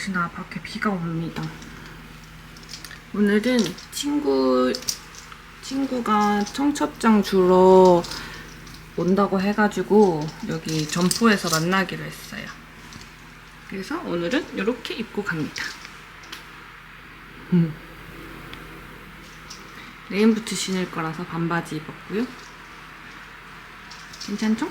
역시나 밖에 비가 옵니다. 오늘은 친구 친구가 청첩장 주러 온다고 해가지고 여기 점포에서 만나기로 했어요. 그래서 오늘은 이렇게 입고 갑니다. 음. 레인부츠 신을 거라서 반바지 입었고요. 괜찮죠?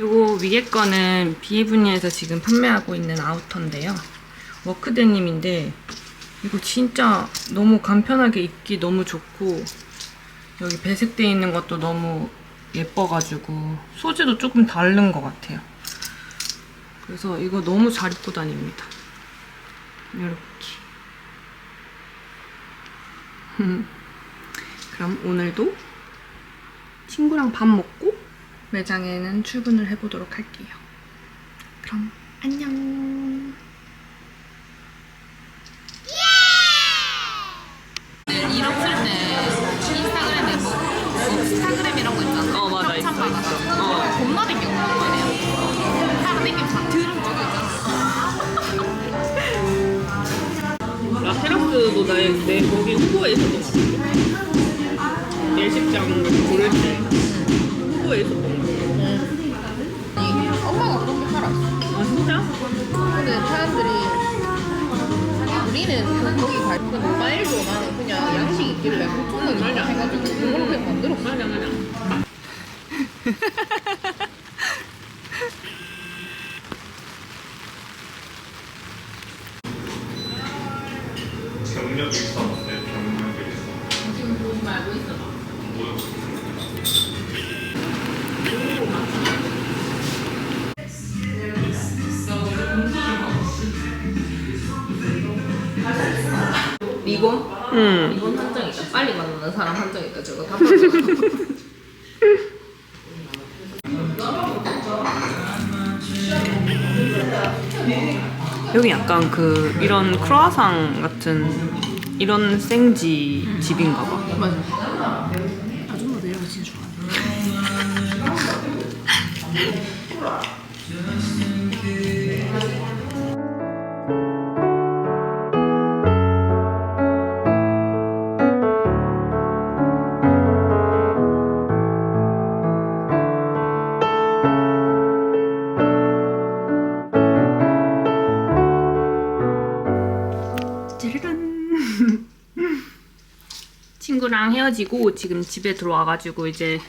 요거 위에 거는 비에브니에서 지금 판매하고 있는 아우터인데요. 워크데님인데 이거 진짜 너무 간편하게 입기 너무 좋고 여기 배색돼 있는 것도 너무 예뻐가지고 소재도 조금 다른 것 같아요. 그래서 이거 너무 잘 입고 다닙니다. 이렇게. 그럼 오늘도 친구랑 밥 먹고 매장에는 출근을 해보도록 할게요. 그럼 안녕. 인스타그램에 뭐, 뭐 스타그램 이런 거 있잖아. 어, 맞아. 있어. 어. 겁나 땡기면 다 들은. 나 테라스도 내 거기 후보에 있었던 예식장 고를 때 후보에 있었던 나는 그냥 양식 있길래 보통은 이렇게 해가지고 그걸로 그냥 만들었어. 맞아 맞아. 리본? 응. 리본 한장 있다. 빨리 만나는 사람 한장 있다. 저거 다. 여기 약간 그 이런 크로아상 같은 이런 생지 집인가 봐. 맞아. 친구랑 헤어지고 지금 집에 들어와가지고 이제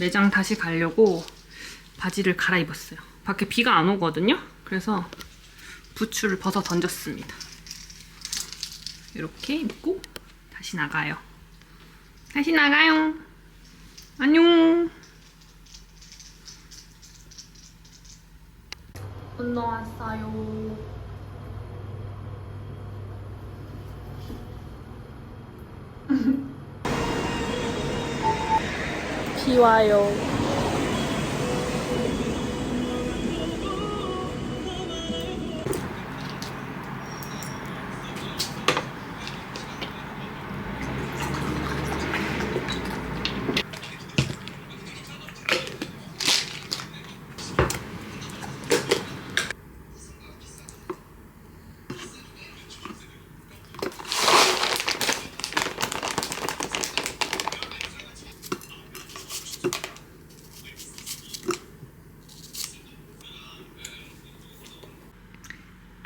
매장 다시 가려고 바지를 갈아입었어요. 밖에 비가 안 오거든요. 그래서 부츠를 벗어 던졌습니다. 이렇게 입고 다시 나가요. 다시 나가요. 안녕. 운동 왔어요. 비 와요.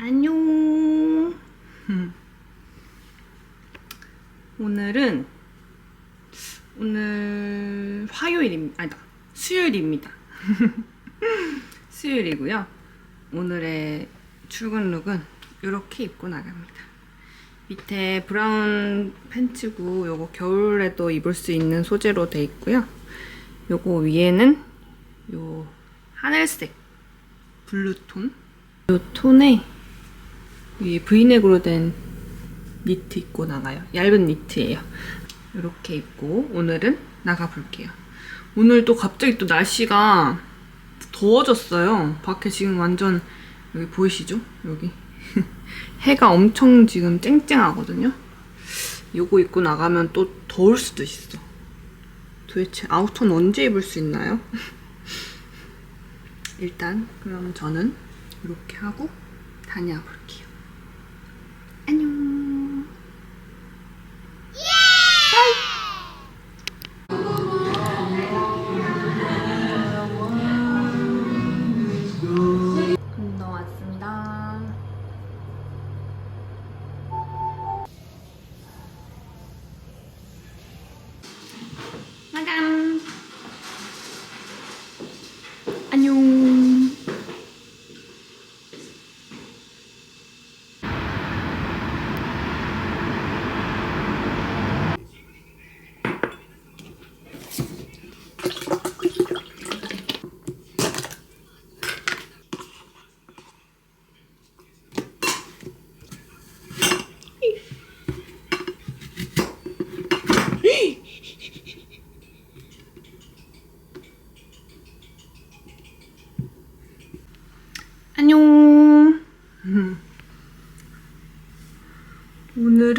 안녕. 음. 오늘은 오늘 화요일입니다. 아니다. 수요일입니다. 수요일이고요. 오늘의 출근 룩은 이렇게 입고 나갑니다. 밑에 브라운 팬츠고 요거 겨울에도 입을 수 있는 소재로 돼 있고요. 요거 위에는 요 하늘색 블루톤 요 톤에 이 브이넥으로 된 니트 입고 나가요. 얇은 니트예요. 이렇게 입고 오늘은 나가볼게요. 오늘 또 갑자기 또 날씨가 더워졌어요. 밖에 지금 완전 여기 보이시죠? 여기 해가 엄청 지금 쨍쨍하거든요. 요거 입고 나가면 또 더울 수도 있어. 도대체 아우터는 언제 입을 수 있나요? 일단 그럼 저는 이렇게 하고 다녀와 볼게요. 안녕.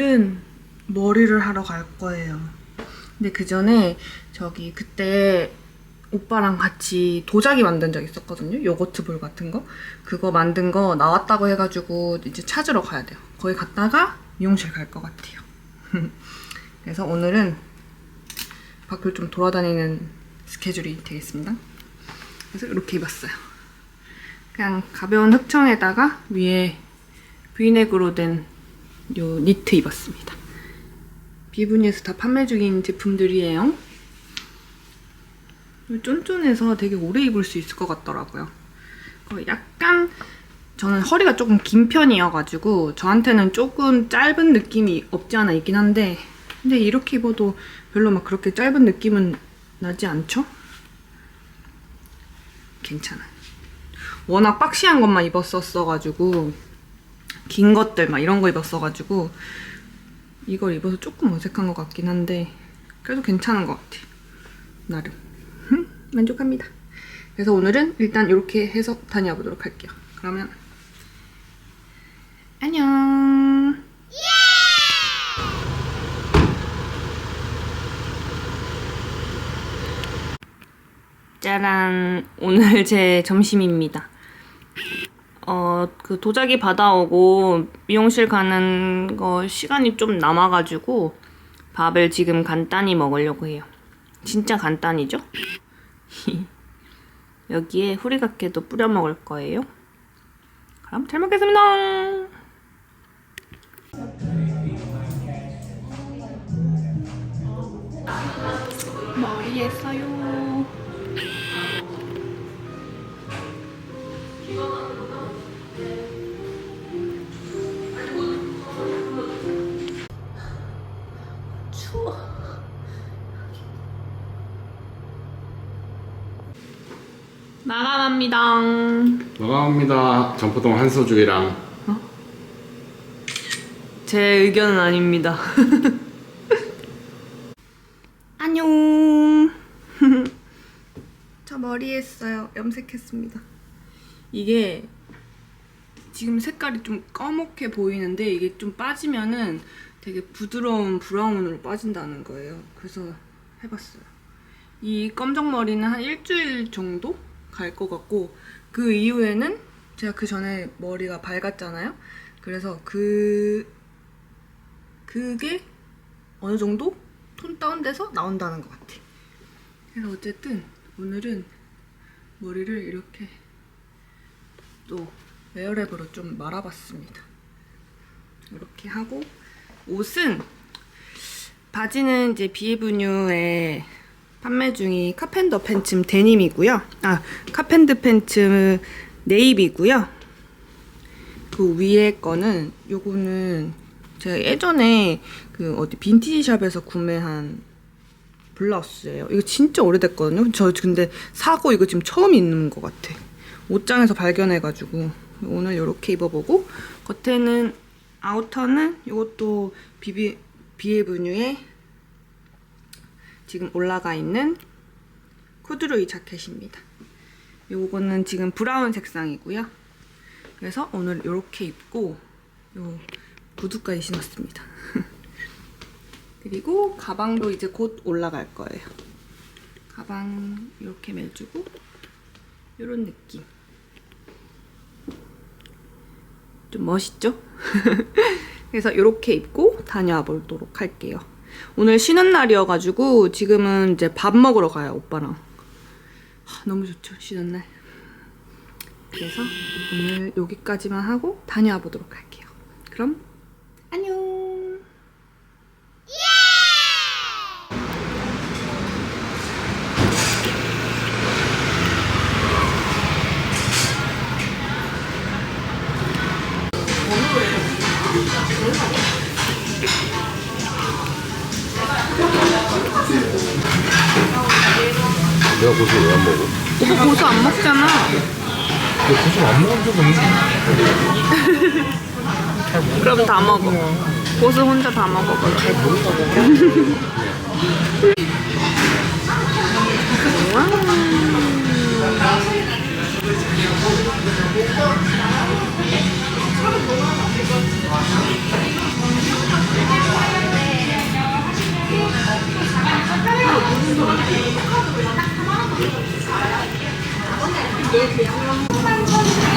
오늘은 머리를 하러 갈 거예요. 근데 그 전에 저기 그때 오빠랑 같이 도자기 만든 적 있었거든요. 요거트 볼 같은 거. 그거 만든 거 나왔다고 해가지고 이제 찾으러 가야 돼요. 거기 갔다가 미용실 갈 것 같아요. 그래서 오늘은 밖을 좀 돌아다니는 스케줄이 되겠습니다. 그래서 이렇게 입었어요. 그냥 가벼운 흑청에다가 위에 브이넥으로 된 요 니트 입었습니다. 비브니에서 다 판매 중인 제품들이에요. 쫀쫀해서 되게 오래 입을 수 있을 것 같더라고요. 어, 약간 저는 허리가 조금 긴 편이어가지고 저한테는 조금 짧은 느낌이 없지 않아 있긴 한데 근데 이렇게 입어도 별로 막 그렇게 짧은 느낌은 나지 않죠? 괜찮아요. 워낙 박시한 것만 입었었어가지고 긴 것들 막 이런 거 입었어가지고 이걸 입어서 조금 어색한 것 같긴 한데 그래도 괜찮은 것 같아요. 나름 흠, 만족합니다. 그래서 오늘은 일단 이렇게 해서 다녀보도록 할게요. 그러면 안녕. 짜란 오늘 제 점심입니다. 어, 그 도자기 받아오고 미용실 가는 거 시간이 좀 남아가지고 밥을 지금 간단히 먹으려고 해요. 진짜 간단히죠? 여기에 후리가케도 뿌려 먹을 거예요. 그럼 잘 먹겠습니다. 머리에 써요. 마감합니다. 마감합니다. 전포동 한소주이랑 제 의견은 아닙니다. 안녕. 저 머리 했어요. 염색했습니다. 이게 지금 색깔이 좀 꺼멓게 보이는데 이게 좀 빠지면은 되게 부드러운 브라운으로 빠진다는 거예요. 그래서 해봤어요. 이 검정 머리는 한 일주일 정도 갈 것 같고 그 이후에는 제가 그 전에 머리가 밝았잖아요. 그래서 그 그게 어느 정도 톤 다운돼서 나온다는 것 같아. 그래서 어쨌든 오늘은 머리를 이렇게 또 에어랩으로 좀 말아봤습니다. 이렇게 하고 옷은 바지는 이제 비에브뉴의 판매 중인 카펜더 팬츠 데님이고요. 아 카펜드 팬츠 네이비고요. 그 위에 거는 요거는 제가 예전에 그 어디 빈티지 샵에서 구매한 블라우스예요. 이거 진짜 오래됐거든요. 저 근데 사고 이거 지금 처음 입는 것 같아. 옷장에서 발견해가지고 오늘 이렇게 입어보고 겉에는 아우터는 이것도 비비 비에브뉴의 지금 올라가 있는 코드로이 자켓입니다. 요거는 지금 브라운 색상이고요. 그래서 오늘 이렇게 입고 요 구두까지 신었습니다. 그리고 가방도 이제 곧 올라갈 거예요. 가방 이렇게 매주고 이런 느낌. 좀 멋있죠? 그래서 이렇게 입고 다녀와 보도록 할게요. 오늘 쉬는 날이어가지고 지금은 이제 밥 먹으러 가요, 오빠랑. 하, 너무 좋죠, 쉬는 날. 그래서 오늘 여기까지만 하고 다녀와 보도록 할게요. 그럼 안녕! 내가 고수 왜 안 먹어? 오빠 고수 안 먹잖아. 내가 고수 안 먹은 적은 그럼 다 먹어. 고수 혼자 다 먹어버려. 한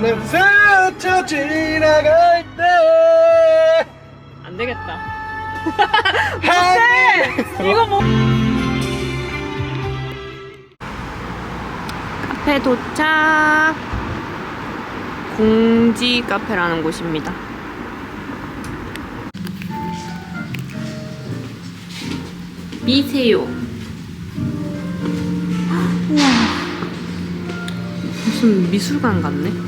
내 스쳐 지나갈 때. 안 되겠다. 못해! 이거 뭐 카페 도착. 공지 카페라는 곳입니다. 미세요. 우와. 무슨 미술관 같네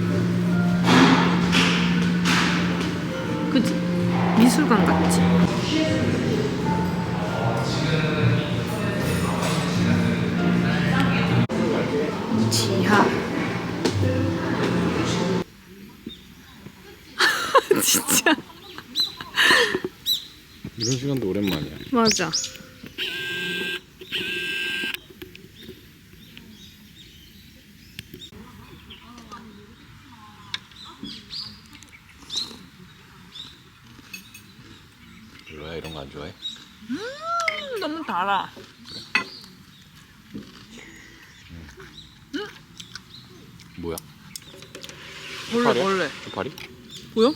미술관 같지? 지하 진짜 이런 시간도 오랜만이야. 맞아 별로야 이런 거 안 좋아해? 너무 달아 뭐야? 벌레 파리야? 벌레 파리? 보여?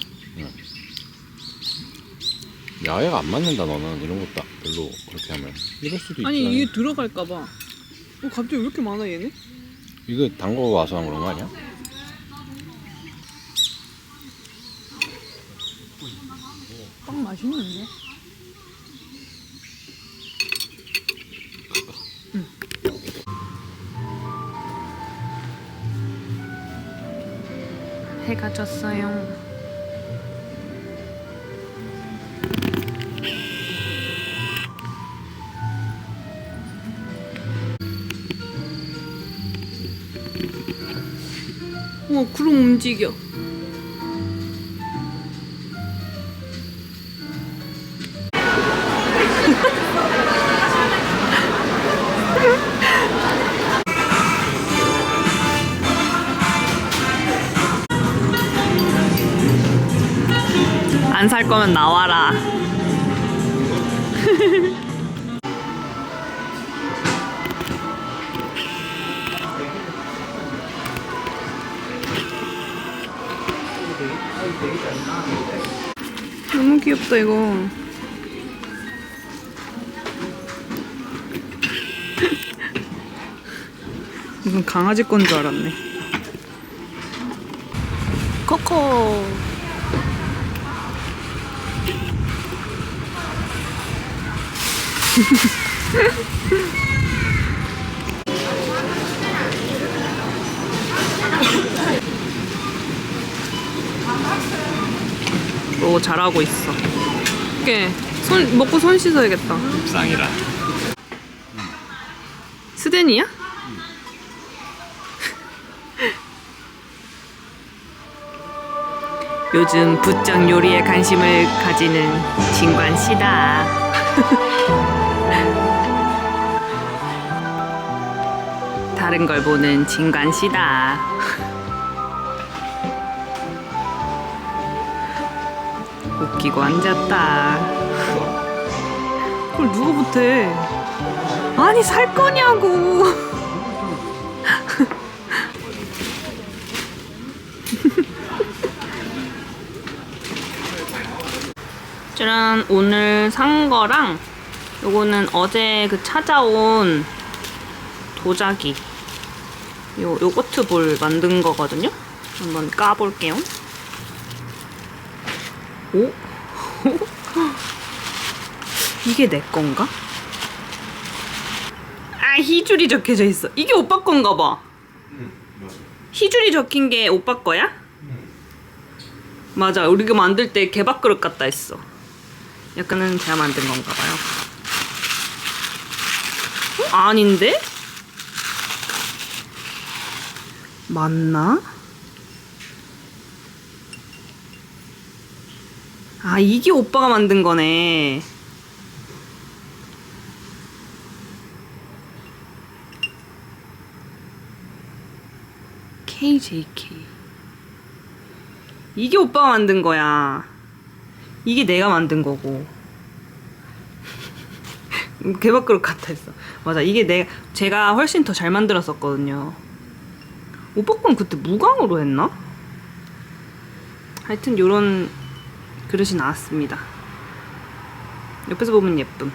야외가 안 맞는다 너는 이런 것도 별로 그렇게 하면 이럴 수도. 아니 이게 들어갈까봐 어 갑자기 왜 이렇게 많아 얘네? 이거 담궈 와서 한 그런 거 아니야? 해가 졌어요. 어, 구름 움직여. 안살 거면 나와라. 너무 귀엽다 이거. 무슨 강아지 건 줄 알았네. 코코. 오 잘하고 있어. 이게 손 먹고 손 씻어야겠다. 쌍이라. 스덴이야? 요즘 부쩍 요리에 관심을 가지는 진관 씨다. 다른 걸 보는 진관 씨다. 웃기고 앉았다. 그걸 누가 못해? 아니 살 거냐고. 짜란 오늘 산 거랑 요거는 어제 그 찾아온 도자기 요 요거트 볼 만든 거거든요. 한번 까볼게요. 오? 이게 내 건가? 아 희줄이 적혀져 있어. 이게 오빠 건가 봐. 희줄이 적힌 게 오빠 거야? 맞아. 우리가 만들 때 개밥그릇 같다 했어. 약간은 제가 만든 건가 봐요. 어? 아닌데? 맞나? 아, 이게 오빠가 만든 거네. KJK. 이게 오빠가 만든 거야. 이게 내가 만든 거고. 개밥그릇 같아 있어. 맞아. 이게 내 제가 훨씬 더 잘 만들었었거든요. 오빠 건 그때 무광으로 했나? 하여튼 요런 그릇이 나왔습니다. 옆에서 보면 예쁨.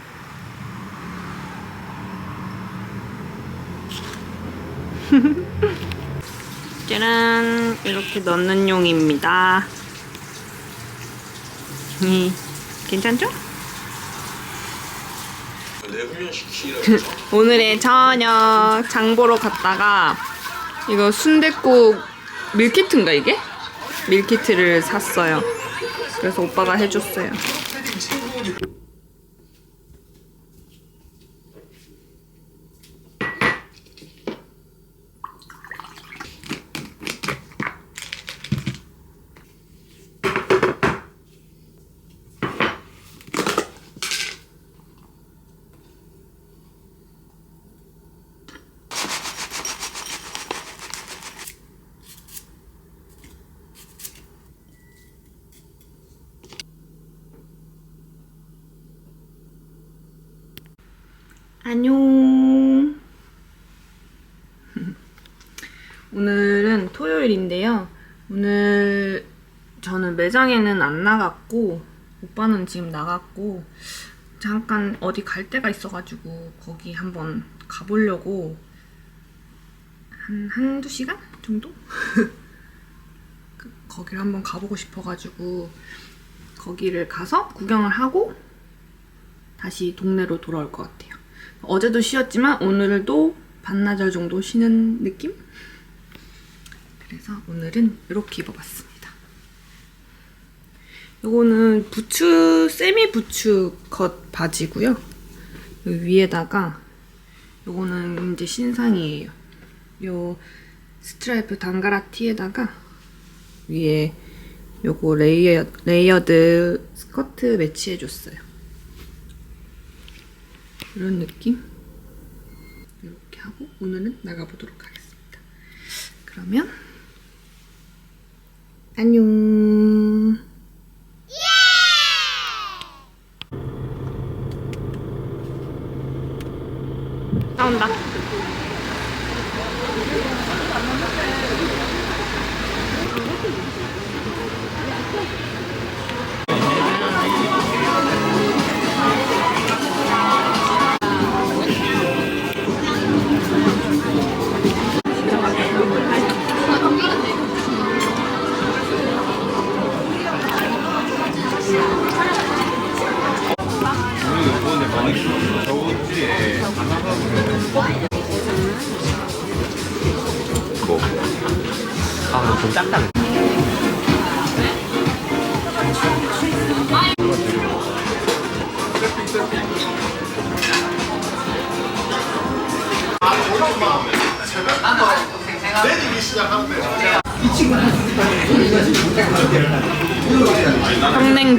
짜란 이렇게 넣는 용입니다. 이 괜찮죠? 오늘의 저녁 장 보러 갔다가 이거 순댓국 밀키트인가 이게? 밀키트를 샀어요. 그래서 오빠가 해줬어요. 안녕. 오늘은 토요일인데요. 오늘 저는 매장에는 안 나갔고 오빠는 지금 나갔고 잠깐 어디 갈 데가 있어가지고 거기 한번 가보려고 한 한두 시간 정도? 그- 거기를 한번 가보고 싶어가지고 거기를 가서 구경을 하고 다시 동네로 돌아올 것 같아요. 어제도 쉬었지만 오늘도 반나절 정도 쉬는 느낌? 그래서 오늘은 이렇게 입어봤습니다. 요거는 부츠, 세미 부츠 컷 바지고요. 요 위에다가 요거는 이제 신상이에요. 요 스트라이프 단가라 티에다가 위에 요거 레이어, 레이어드 스커트 매치해줬어요. 이런 느낌? 이렇게 하고 오늘은 나가보도록 하겠습니다. 그러면 안녕. 나온다.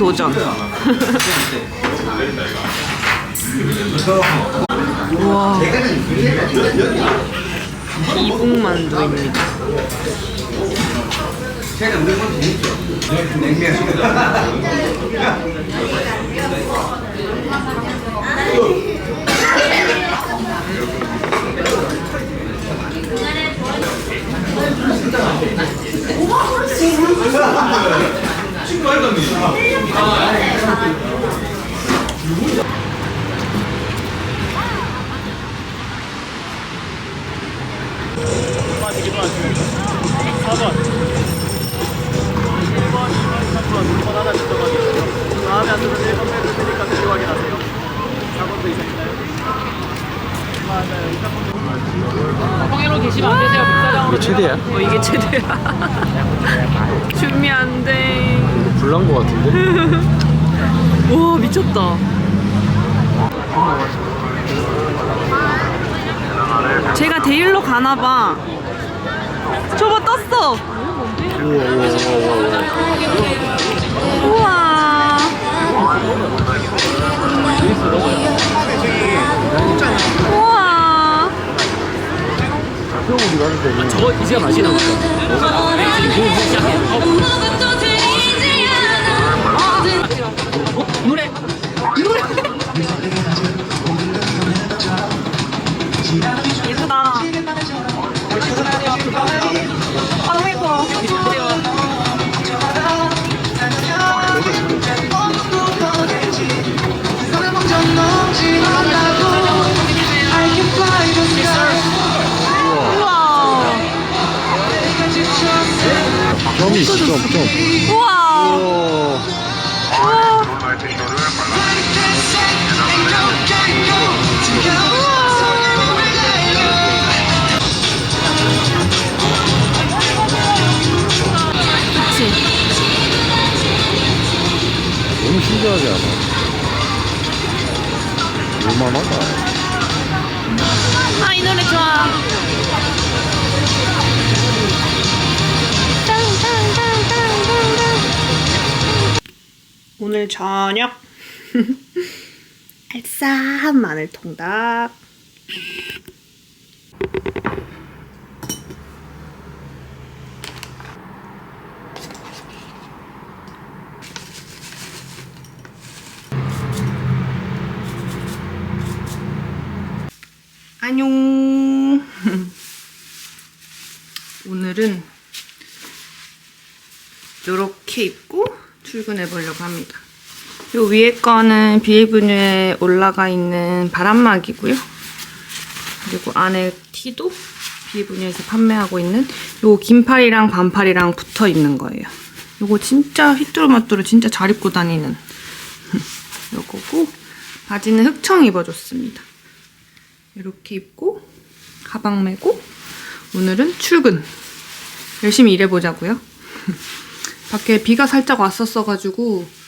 도전. 우와. 이북만두입니다. 방해로 계시면 안 되세요. 이게 최대야? 어, 이게 최대야. 준비 안 돼. 불난 거 같은데? 와, 미쳤다. 제가 데일로 가나 봐. 저거 떴어. 우와. 우와. 저거 이제 맛이 나니까. 점 오늘 저녁 알싸한 마늘 통닭. 안녕. 오늘은 이렇게 입고 출근해 보려고 합니다. 요 위에 거는 비에브뉴에 올라가 있는 바람막이고요. 그리고 안에 티도 비에브뉴에서 판매하고 있는 요 긴팔이랑 반팔이랑 붙어 있는 거예요. 요거 진짜 휘뚜루마뚜루 진짜 잘 입고 다니는 요거고 바지는 흑청 입어줬습니다. 이렇게 입고 가방 메고 오늘은 출근 열심히 일해보자고요. 밖에 비가 살짝 왔었어가지고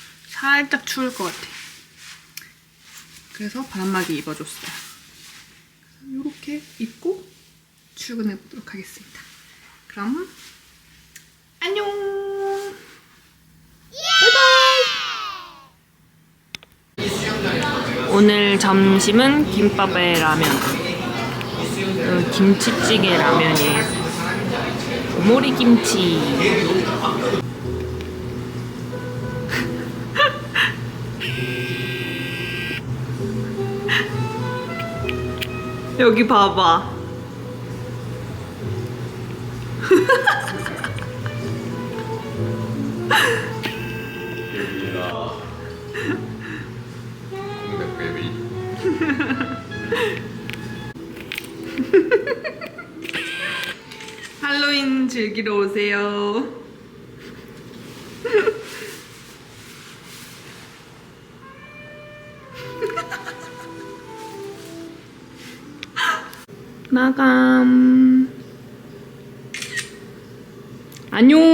살짝 추울 것 같아. 그래서 바람막이 입어줬어요. 이렇게 입고 출근해 보도록 하겠습니다. 그럼 안녕. 바이바이. 오늘 점심은 김밥에 라면, 그 김치찌개 라면이에요. 오모리 김치. 여기 봐봐. 공백. 할로윈 즐기러 오세요. 마감. 안녕.